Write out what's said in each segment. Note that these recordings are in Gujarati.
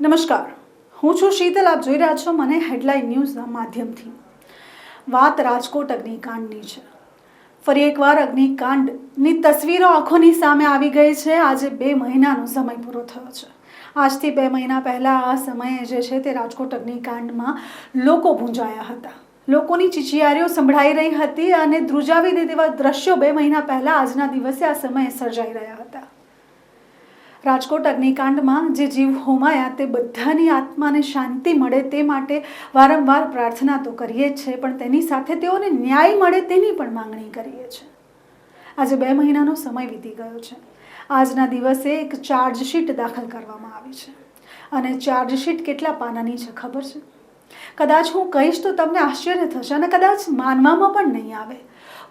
નમસ્કાર. હું છું શીતલ, આપ જોઈ રહ્યા છો મને હેડલાઇન ન્યૂઝના માધ્યમથી. વાત રાજકોટ અગ્નિકાંડની છે. ફરી એકવાર અગ્નિકાંડની તસવીરો આંખોની સામે આવી ગઈ છે. આજે બે મહિનાનો સમય પૂરો થયો છે. આજથી બે મહિના પહેલાં આ સમયે જે છે તે રાજકોટ અગ્નિકાંડમાં લોકો ભૂંજાયા હતા. લોકોની ચીચિયારીઓ સંભળાઈ રહી હતી અને ધ્રુજાવી દે તેવા દ્રશ્યો બે મહિના પહેલાં આજના દિવસે આ સમયે સર્જાઈ રહ્યા હતા. રાજકોટ અગ્નિકાંડમાં જે જીવ હોમાયા તે બધાની આત્માને શાંતિ મળે તે માટે વારંવાર પ્રાર્થના તો કરીએ જ છે પણ તેની સાથે તેઓને ન્યાય મળે તેની પણ માંગણી કરીએ છીએ. આજે બે મહિનાનો સમય વીતી ગયો છે. આજના દિવસે એક ચાર્જશીટ દાખલ કરવામાં આવી છે. અને ચાર્જશીટ કેટલા પાનાની છે ખબર છે? કદાચ હું કહીશ તો તમને આશ્ચર્ય થશે અને કદાચ માનવામાં પણ નહીં આવે.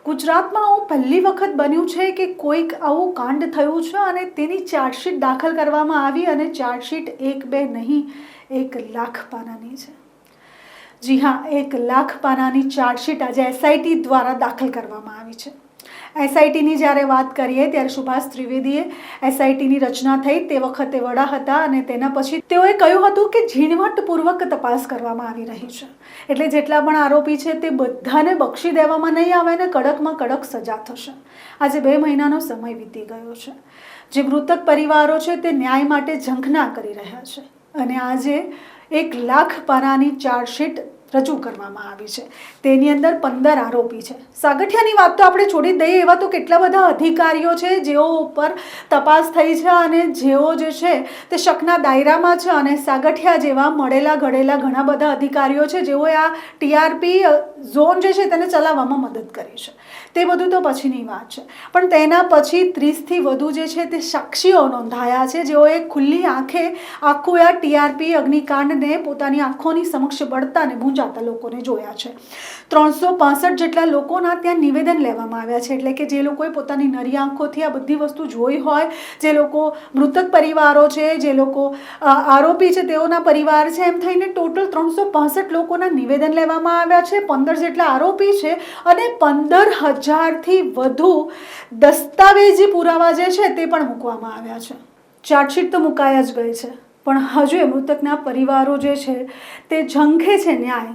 ગુજરાતમાં આવું પહેલી વખત બન્યું છે કે કોઈક આવું કાંડ થયું છે અને તેની ચાર્જશીટ દાખલ કરવામાં આવી અને ચાર્જશીટ એક બે નહીં, એક લાખ પાનાની છે. જી હા, એક લાખ પાનાની ચાર્જશીટ આજે એસઆઈટી દ્વારા દાખલ કરવામાં આવી છે. એસઆઈટીની જ્યારે વાત કરીએ, ત્યારે સુભાષ ત્રિવેદીએ એસઆઈટીની રચના થઈ તે વખતે વડા હતા અને તેના પછી તેઓએ કહ્યું હતું કે ઝીણવટપૂર્વક તપાસ કરવામાં આવી રહી છે. એટલે જેટલા પણ આરોપી છે તે બધાને બક્ષી દેવામાં નહીં આવે અને કડકમાં કડક સજા થશે. આજે બે મહિનાનો સમય વીતી ગયો છે. જે મૃતક પરિવારો છે તે ન્યાય માટે ઝંખના કરી રહ્યા છે. અને આજે એક લાખ પાનાની ચાર્જશીટ રજૂ કરવામાં આવી છે. તેની અંદર પંદર આરોપી છે. સાગઠિયાની વાત તો આપણે છોડી દઈએ, એવા તો કેટલા બધા અધિકારીઓ છે જેઓ ઉપર તપાસ થઈ છે અને જેઓ જે છે તે શકના દાયરામાં છે અને સાગઠિયા જેવા મળેલા ઘડેલા ઘણા બધા અધિકારીઓ છે. જેઓએ આ ટીઆરપી ઝોન જે છે તેને ચલાવવામાં મદદ કરી છે. તે બધું તો પછીની વાત છે. પણ તેના પછી ત્રીસથી વધુ જે છે તે સાક્ષીઓ નોંધાયા છે. જેઓએ ખુલ્લી આંખે આખું આ ટીઆરપી અગ્નિકાંડને પોતાની આંખોની સમક્ષ બળતા અને ભૂંજાતા લોકોને જોયા છે. ત્રણસો પાસઠ જેટલા લોકોના ત્યાં નિવેદન લેવામાં આવ્યા છે. એટલે કે જે લોકોએ પોતાની નરી આંખોથી આ બધી વસ્તુ જોઈ હોય, જે લોકો મૃતક પરિવારો છે, જે લોકો આરોપી છે, તેઓના પરિવાર છે, એમ થઈને ટોટલ ત્રણસો લોકોના નિવેદન લેવામાં આવ્યા છે. પંદર જેટલા આરોપી છે અને પંદર હજારથી વધુ દસ્તાવેજી પુરાવા જે છે તે પણ મૂકવામાં આવ્યા છે. ચાર્જશીટ તો મુકાયા જ ગઈ છે. પણ હજુ એ મૃતકના પરિવારો જે છે તે ઝંખે છે ન્યાય.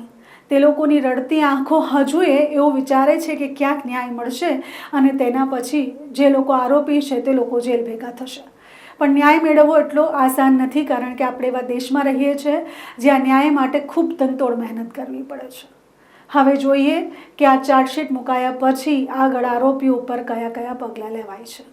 તે લોકોની રડતી આંખો હજુ એ એવું વિચારે છે કે ક્યાંક ન્યાય મળશે અને તેના પછી જે લોકો આરોપી છે તે લોકો જેલ ભેગા થશે. પણ ન્યાય મેળવવો એટલો આસાન નથી કારણ કે આપણે એવા દેશમાં રહીએ છીએ જ્યાં ન્યાય માટે ખૂબ તનતોડ મહેનત કરવી પડે છે. હવે જોઈએ કે આ ચાર્જશીટ મુકાયા પછી આગળ આરોપીઓ ઉપર કયા કયા પગલાં લેવાય છે.